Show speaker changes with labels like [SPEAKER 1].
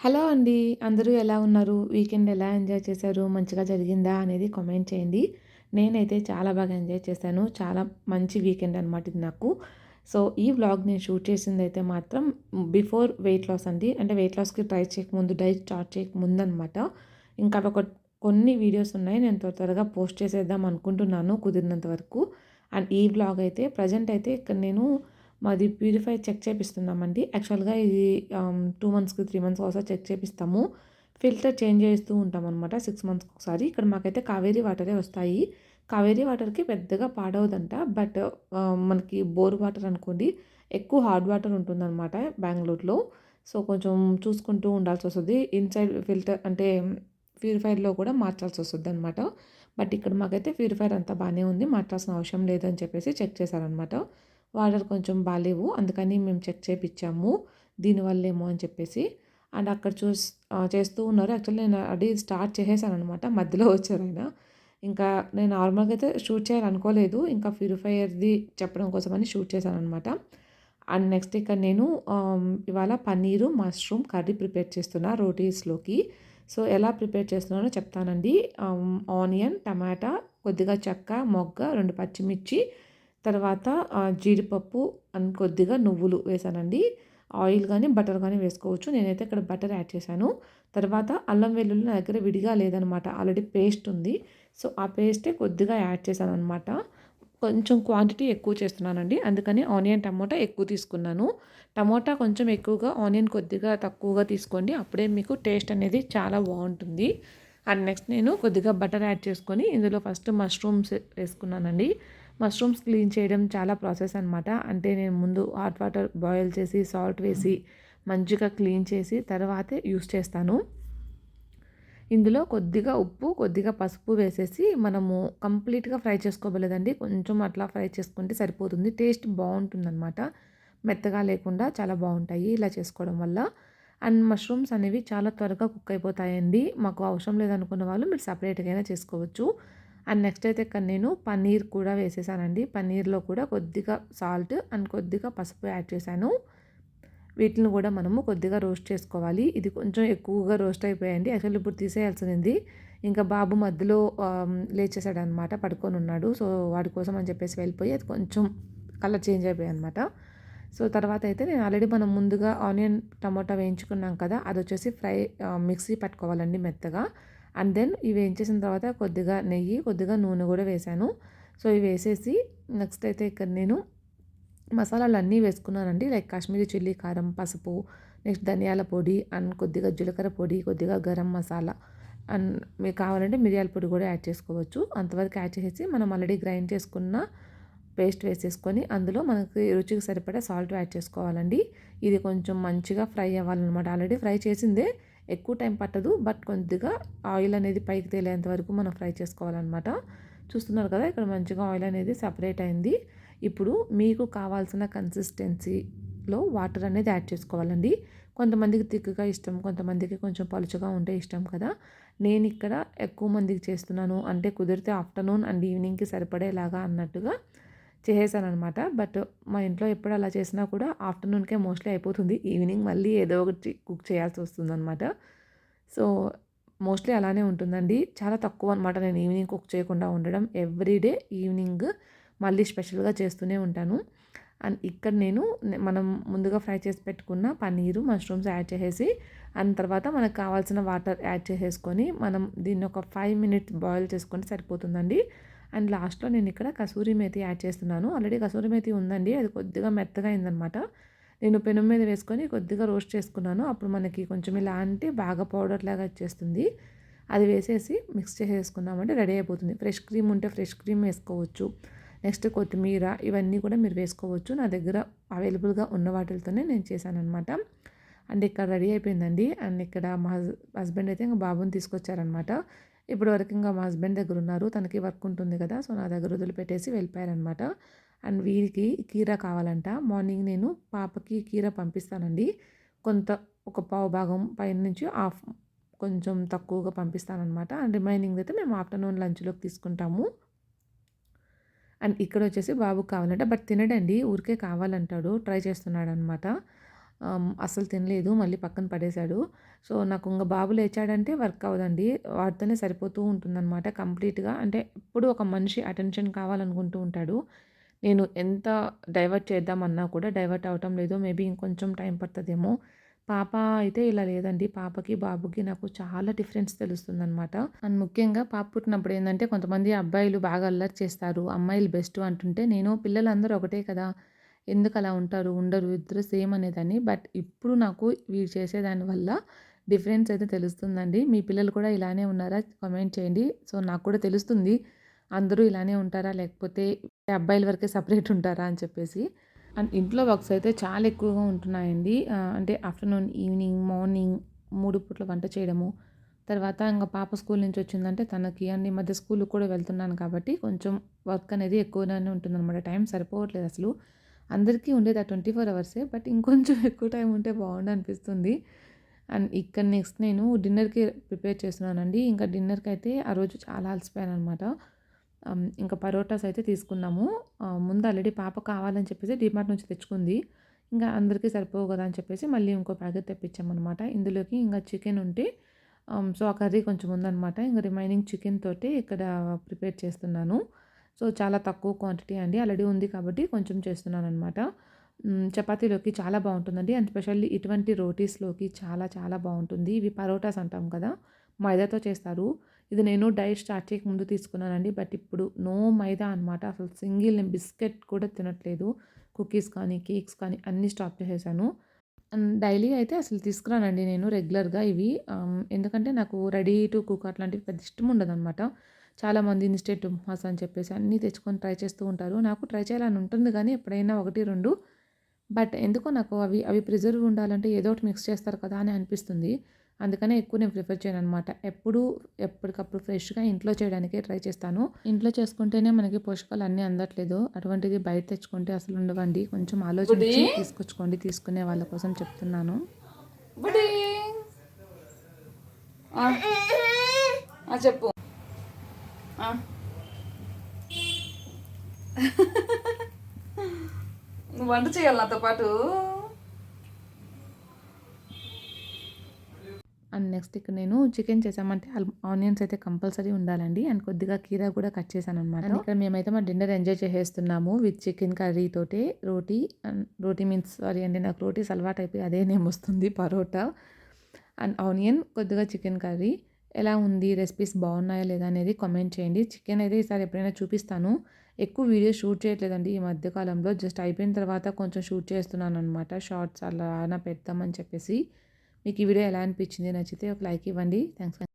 [SPEAKER 1] Hello అండి. అందరూ ఎలా ఉన్నారు? వీకెండ్ ఎలా ఎంజాయ్ చేశారు? మంచిగా జరిగిందా? అనేది కామెంట్ చేయండి. నేనైతే చాలా బాగా ఎంజాయ్ చేశాను. చాలా మంచి వీకెండ్ అనమాట ఇది నాకు. సో ఈ వ్లాగ్ నేను షూట్ చేసింది అయితే మాత్రం బిఫోర్ వెయిట్ లాస్ అండి. అంటే వెయిట్ లాస్కి ట్రై చేయకముందు డైట్ స్టార్ట్ చేయకముందు అనమాట ఇంకా ఒక కొన్ని వీడియోస్ ఉన్నాయి. నేను త్వర త్వరగా పోస్ట్ చేసేద్దాం అనుకుంటున్నాను కుదిరినంత వరకు. అండ్ ఈ వ్లాగ్ అయితే ప్రజెంట్ అయితే ఇక్కడ నేను మాది ప్యూరిఫై చెక్ చేపిస్తున్నామండి. యాక్చువల్గా ఇది టూ మంత్స్కి త్రీ మంత్స్కి ఒకసారి చెక్ చేపిస్తాము. ఫిల్టర్ చేంజ్ చేస్తూ ఉంటాం అనమాట సిక్స్ మంత్స్కి ఒకసారి. ఇక్కడ మాకైతే కావేరీ వాటరే వస్తాయి. కావేరీ వాటర్కి పెద్దగా పాడవదంట. బట్ మనకి బోర్ వాటర్ అనుకోండి ఎక్కువ హార్డ్ వాటర్ ఉంటుందన్నమాట బెంగళూరులో. సో కొంచెం చూసుకుంటూ ఉండాల్సి వస్తుంది. ఇన్సైడ్ ఫిల్టర్ అంటే ప్యూరిఫైర్లో కూడా మార్చాల్సి వస్తుంది అనమాట బట్ ఇక్కడ మాకైతే ప్యూరిఫైర్ అంతా బాగానే ఉంది. మార్చాల్సిన అవసరం లేదని చెప్పేసి చెక్ చేశారనమాట వాటర్ కొంచెం బాగాలేవు. అందుకని మేము చెక్ చేయించాము దీనివల్లేమో అని చెప్పేసి. అండ్ అక్కడ చూస్ చేస్తూ ఉన్నారు. యాక్చువల్లీ నేను అది స్టార్ట్ చేసేసాను అనమాట మధ్యలో వచ్చారు ఆయన. ఇంకా నేను నార్మల్గా అయితే షూట్ చేయాలనుకోలేదు ఇంకా ప్యూరిఫైయర్ది చెప్పడం కోసమని షూట్ చేశాను అనమాట అండ్ నెక్స్ట్ ఇక్కడ నేను ఇవాళ పన్నీరు మష్రూమ్ కర్రీ ప్రిపేర్ చేస్తున్నా రోటీస్లోకి. సో ఎలా ప్రిపేర్ చేస్తున్నానో చెప్తానండి. ఆనియన్ టమాటా కొద్దిగా చెక్క మొగ్గ రెండు పచ్చిమిర్చి తర్వాత జీడిపప్పు అండ్ కొద్దిగా నువ్వులు వేసానండి. ఆయిల్ కానీ బటర్ కానీ వేసుకోవచ్చు. నేనైతే ఇక్కడ బటర్ యాడ్ చేశాను. తర్వాత అల్లం వెల్లుల్లి నా దగ్గర విడిగా లేదనమాట. ఆల్రెడీ పేస్ట్ ఉంది. సో ఆ పేస్టే కొద్దిగా యాడ్ చేశాను అనమాట కొంచెం క్వాంటిటీ ఎక్కువ చేస్తున్నానండి. అందుకని ఆనియన్ టమోటా ఎక్కువ తీసుకున్నాను. టమోటా కొంచెం ఎక్కువగా ఆనియన్ కొద్దిగా తక్కువగా తీసుకోండి. అప్పుడే మీకు టేస్ట్ అనేది చాలా బాగుంటుంది. అండ్ నెక్స్ట్ నేను కొద్దిగా బటర్ యాడ్ చేసుకొని ఇందులో ఫస్ట్ మష్రూమ్స్ వేసుకున్నానండి. మష్రూమ్స్ క్లీన్ చేయడం చాలా ప్రాసెస్ అనమాట అంటే నేను ముందు హాట్ వాటర్ బాయిల్ చేసి సాల్ట్ వేసి మంచిగా క్లీన్ చేసి తర్వాతే యూస్ చేస్తాను. ఇందులో కొద్దిగా ఉప్పు కొద్దిగా పసుపు వేసేసి మనము కంప్లీట్గా ఫ్రై చేసుకోవలేదండి కొంచెం అట్లా ఫ్రై చేసుకుంటే సరిపోతుంది. టేస్ట్ బాగుంటుందన్నమాట. మెత్తగా లేకుండా చాలా బాగుంటాయి ఇలా చేసుకోవడం వల్ల. అండ్ మష్రూమ్స్ అనేవి చాలా త్వరగా కుక్ అయిపోతాయండి. మాకు అవసరం లేదనుకున్న వాళ్ళు మీరు సపరేట్గా అయినా చేసుకోవచ్చు. అండ్ నెక్స్ట్ అయితే ఇక్కడ నేను పన్నీర్ కూడా వేసేసానండి. పన్నీర్లో కూడా కొద్దిగా సాల్ట్ అండ్ కొద్దిగా పసుపు యాడ్ చేశాను. వీటిని కూడా మనము కొద్దిగా రోస్ట్ చేసుకోవాలి. ఇది కొంచెం ఎక్కువగా రోస్ట్ అయిపోయాయండి. యాక్చువల్లీ ఇప్పుడు తీసేయాల్సింది ఇంకా బాబు మధ్యలో లేచేసాడు అనమాట పడుకొని ఉన్నాడు. సో వాడి కోసం అని చెప్పేసి వెళ్ళిపోయి అది కొంచెం కలర్ చేంజ్ అయిపోయాయి అనమాట సో తర్వాత అయితే నేను ఆల్రెడీ మనం ముందుగా ఆనియన్ టమాటా వేయించుకున్నాం కదా అది వచ్చేసి ఫ్రై మిక్సీ పట్టుకోవాలండి మెత్తగా. అండ్ దెన్ ఇవి వేయించేసిన తర్వాత కొద్దిగా నెయ్యి కొద్దిగా నూనె కూడా వేసాను. సో ఇవి వేసేసి నెక్స్ట్ అయితే ఇక్కడ నేను మసాలాలు అన్నీ వేసుకున్నానండి. లైక్ కాశ్మీరీ చిల్లీ కారం పసుపు నెక్స్ట్ ధనియాల పొడి అండ్ కొద్దిగా జీలకర్ర పొడి కొద్దిగా గరం మసాలా అండ్ మీకు కావాలంటే మిరియాల పొడి కూడా యాడ్ చేసుకోవచ్చు. అంతవరకు యాడ్ చేసేసి మనం ఆల్రెడీ గ్రైండ్ చేసుకున్న పేస్ట్ వేసేసుకొని అందులో మనకి రుచికి సరిపడా సాల్ట్ యాడ్ చేసుకోవాలండి. ఇది కొంచెం మంచిగా ఫ్రై అవ్వాలన్నమాట. ఆల్రెడీ ఫ్రై చేసిందే. ఎక్కువ టైం పట్టదు. బట్ కొద్దిగా ఆయిల్ అనేది పైకి తేలేంత వరకు మనం ఫ్రై చేసుకోవాలన్నమాట. చూస్తున్నారు కదా ఇక్కడ మంచిగా ఆయిల్ అనేది సపరేట్ అయింది. ఇప్పుడు మీకు కావాల్సిన కన్సిస్టెన్సీలో వాటర్ అనేది యాడ్ చేసుకోవాలండి. కొంతమందికి తిక్కుగా ఇష్టం కొంతమందికి కొంచెం పలుచగా ఉంటే ఇష్టం కదా. నేను ఇక్కడ ఎక్కువ మందికి చేస్తున్నాను. అంటే కుదిరితే ఆఫ్టర్నూన్ అండ్ ఈవినింగ్కి సరిపడేలాగా అన్నట్టుగా చేసేసాను అనమాట బట్ మా ఇంట్లో ఎప్పుడు అలా చేసినా కూడా ఆఫ్టర్నూన్కే మోస్ట్లీ అయిపోతుంది. ఈవినింగ్ మళ్ళీ ఏదో ఒకటి కుక్ చేయాల్సి వస్తుంది అనమాట సో మోస్ట్లీ అలానే ఉంటుందండి. చాలా తక్కువ అనమాట నేను ఈవినింగ్ కుక్ చేయకుండా ఉండడం. ఎవ్రీడే ఈవినింగ్ మళ్ళీ స్పెషల్గా చేస్తూనే ఉంటాను. అండ్ ఇక్కడ నేను మనం ముందుగా ఫ్రై చేసి పెట్టుకున్న పన్నీరు మష్రూమ్స్ యాడ్ చేసేసి అండ్ తర్వాత మనకు కావాల్సిన వాటర్ యాడ్ చేసేసుకొని మనం దీన్ని ఒక ఫైవ్ మినిట్స్ బాయిల్ చేసుకుంటే సరిపోతుందండి. అండ్ లాస్ట్లో నేను ఇక్కడ కసూరి మేతి యాడ్ చేస్తున్నాను. ఆల్రెడీ కసూరి మేతి ఉందండి. అది కొద్దిగా మెత్తగా అయిందనమాట నేను పెనం మీద వేసుకొని కొద్దిగా రోస్ట్ చేసుకున్నాను. అప్పుడు మనకి కొంచెం ఇలా అంటే బాగా పౌడర్ లాగా వచ్చేస్తుంది. అది వేసేసి మిక్స్ చేసేసుకున్నామంటే రెడీ అయిపోతుంది. ఫ్రెష్ క్రీమ్ ఉంటే ఫ్రెష్ క్రీమ్ వేసుకోవచ్చు. నెక్స్ట్ కొత్తిమీర ఇవన్నీ కూడా మీరు వేసుకోవచ్చు. నా దగ్గర అవైలబుల్గా ఉన్న వాటితోనే నేను చేశాను అనమాట అండ్ ఇక్కడ రెడీ అయిపోయిందండి. అండ్ ఇక్కడ మా హస్బెండ్ అయితే ఇంకా బాబుని తీసుకొచ్చారనమాట ఇప్పుడు వరకు ఇంకా మా హస్బెండ్ దగ్గర ఉన్నారు. తనకి వర్క్ ఉంటుంది కదా సో నా దగ్గర వదిలిపెట్టేసి వెళ్ళిపోయారనమాట. అండ్ వీరికి కీర కావాలంట. మార్నింగ్ నేను పాపకి కీర పంపిస్తానండి. కొంత ఒక పావు భాగం పైన నుంచి హాఫ్ కొంచెం తక్కువగా పంపిస్తానమాట అండ్ రిమైనింగ్ అయితే మేము ఆఫ్టర్నూన్ లంచ్లోకి తీసుకుంటాము. అండ్ ఇక్కడ వచ్చేసి బాబుకి కావాలంట. బట్ తినడండి ఊరికే కావాలంటాడు. ట్రై చేస్తున్నాడు అనమాట అస్సలు తినలేదు మళ్ళీ పక్కన పడేశాడు. సో నాకు ఇంకా బాబు లేచాడంటే వర్క్ అవ్వదండి. వాడితోనే సరిపోతూ ఉంటుందన్నమాట కంప్లీట్గా. అంటే ఎప్పుడు ఒక మనిషి అటెన్షన్ కావాలనుకుంటూ ఉంటాడు. నేను ఎంత డైవర్ట్ చేద్దామన్నా కూడా డైవర్ట్ అవ్వటం లేదు. మేబీ ఇంకొంచెం టైం పడుతుందేమో. పాప అయితే ఇలా లేదండి. పాపకి బాబుకి నాకు చాలా డిఫరెన్స్ తెలుస్తుందనమాట అండ్ ముఖ్యంగా పాప పుట్టినప్పుడు ఏంటంటే కొంతమంది అబ్బాయిలు బాగా అల్లరి చేస్తారు. అమ్మాయిలు బెస్ట్ అంటుంటే నేను పిల్లలందరూ ఒకటే కదా. ఎందుకు అలా ఉంటారు? ఉండరు. ఇద్దరు సేమ్ అనేదాన్ని. బట్ ఇప్పుడు నాకు వీరు చేసేదాని వల్ల డిఫరెన్స్ అయితే తెలుస్తుందండి. మీ పిల్లలు కూడా ఇలానే ఉన్నారా? కామెంట్ చేయండి. సో నాకు కూడా తెలుస్తుంది. అందరూ ఇలానే ఉంటారా? లేకపోతే అబ్బాయిల వరకే సపరేట్ ఉంటారా? అని చెప్పేసి. అండ్ ఇంట్లో వర్క్స్ అయితే చాలా ఎక్కువగా ఉంటున్నాయండి. అంటే ఆఫ్టర్నూన్ ఈవినింగ్ మార్నింగ్ మూడు పూట్ల వంట చేయడము. తర్వాత ఇంకా పాప స్కూల్ నుంచి వచ్చిందంటే తనకి అండ్. ఈ మధ్య స్కూల్కి కూడా వెళ్తున్నాను కాబట్టి కొంచెం వర్క్ అనేది ఎక్కువగానే ఉంటుందన్నమాట. టైం సరిపోవట్లేదు అసలు. అందరికీ ఉండేది ఆ ట్వంటీ ఫోర్ అవర్సే బట్ ఇంకొంచెం ఎక్కువ టైం ఉంటే బాగుండు అనిపిస్తుంది. అండ్ ఇక్కడ నెక్స్ట్ నేను డిన్నర్కి ప్రిపేర్ చేస్తున్నానండి. ఇంకా డిన్నర్కి అయితే ఆ రోజు చాలా అలసిపోయాను అనమాట ఇంకా పరోటాస్ అయితే తీసుకున్నాము. ముందు ఆల్రెడీ పాప కావాలని చెప్పేసి డిమార్ట్ నుంచి తెచ్చుకుంది. ఇంకా అందరికీ సరిపోవు కదా అని చెప్పేసి మళ్ళీ ఇంకో ప్యాకెట్ తెప్పించామన్నమాట. ఇందులోకి ఇంకా చికెన్ ఉంటే సో ఆ కర్రీ కొంచెం ఉందన్నమాట. ఇంకా రిమైనింగ్ చికెన్ తోటి ఇక్కడ ప్రిపేర్ చేస్తున్నాను. సో చాలా తక్కువ క్వాంటిటీ అండి. ఆల్రెడీ ఉంది కాబట్టి కొంచెం చేస్తున్నాను అనమాట చపాతీలోకి చాలా బాగుంటుందండి. అండ్ స్పెషల్లీ ఇటువంటి రోటీస్లోకి చాలా చాలా బాగుంటుంది. ఇవి పరోటాస్ అంటాం కదా మైదాతో చేస్తారు. ఇది నేను డైట్ స్టార్ట్ చేయక ముందు తీసుకున్నానండి. బట్ ఇప్పుడు నో మైదా అనమాట అసలు సింగిల్ నేను బిస్కెట్ కూడా తినట్లేదు. కుకీస్ కానీ కేక్స్ కానీ అన్నీ స్టాప్ చేసేసాను. అండ్ డైలీ అయితే అసలు తీసుకురానండి నేను రెగ్యులర్గా ఇవి. ఎందుకంటే నాకు రెడీ టు కుక్ అట్లాంటివి పెద్ద ఇష్టం ఉండదు అనమాట చాలామంది ఇన్స్టెంట్ ఉప్మాస్ అని చెప్పేసి అన్నీ తెచ్చుకొని ట్రై చేస్తూ ఉంటారు. నాకు ట్రై చేయాలని ఉంటుంది కానీ ఎప్పుడైనా ఒకటి రెండు. బట్ ఎందుకో నాకు అవి అవి ప్రిజర్వ్ ఉండాలంటే ఏదో ఒకటి మిక్స్ చేస్తారు కదా అని అనిపిస్తుంది. అందుకనే ఎక్కువ నేను ప్రిఫర్ చేయను అనమాట ఎప్పుడు ఎప్పటికప్పుడు ఫ్రెష్గా ఇంట్లో చేయడానికే ట్రై చేస్తాను. ఇంట్లో చేసుకుంటేనే మనకి పోషకాలు అన్నీ అందట్లేదు. అటువంటిది బయట తెచ్చుకుంటే అసలు ఉండవండి. కొంచెం ఆలోచించి తీసుకొచ్చుకోండి తీసుకునే వాళ్ళ కోసం చెప్తున్నాను.
[SPEAKER 2] చెప్పు. నువ్వు వంట చేయాలి నాతో పాటు.
[SPEAKER 1] అండ్ నెక్స్ట్ ఇక్కడ నేను చికెన్ చేసామంటే ఆనియన్స్ అయితే కంపల్సరీ ఉండాలండి. అండ్ కొద్దిగా కీరా కూడా కట్ చేశాను అనమాట ఇక్కడ మేమైతే మా డిన్నర్ ఎంజాయ్ చేసేస్తున్నాము విత్ చికెన్ కర్రీ తోటి. Roti and roti means sorry అండి నాకు రోటీస్ అలవాటు అయిపోయి అదే నేమ్ వస్తుంది పరోటా. అండ్ ఆనియన్ కొద్దిగా చికెన్ కర్రీ. ఎలా ఉంది రెసిపీస్ బాగున్నాయా లేదా అనేది కామెంట్ చేయండి. చికెన్ అయితే ఈసారి ఎప్పుడైనా చూపిస్తాను. ఎక్కువ వీడియో షూట్ చేయట్లేదండి ఈ మధ్యకాలంలో జస్ట్ అయిపోయిన తర్వాత కొంచెం షూట్ చేస్తున్నాను అనమాట షార్ట్స్ అలా పెడతామని చెప్పేసి. మీకు ఈ వీడియో ఎలా అనిపించింది నచ్చితే ఒక లైక్ ఇవ్వండి. థ్యాంక్స్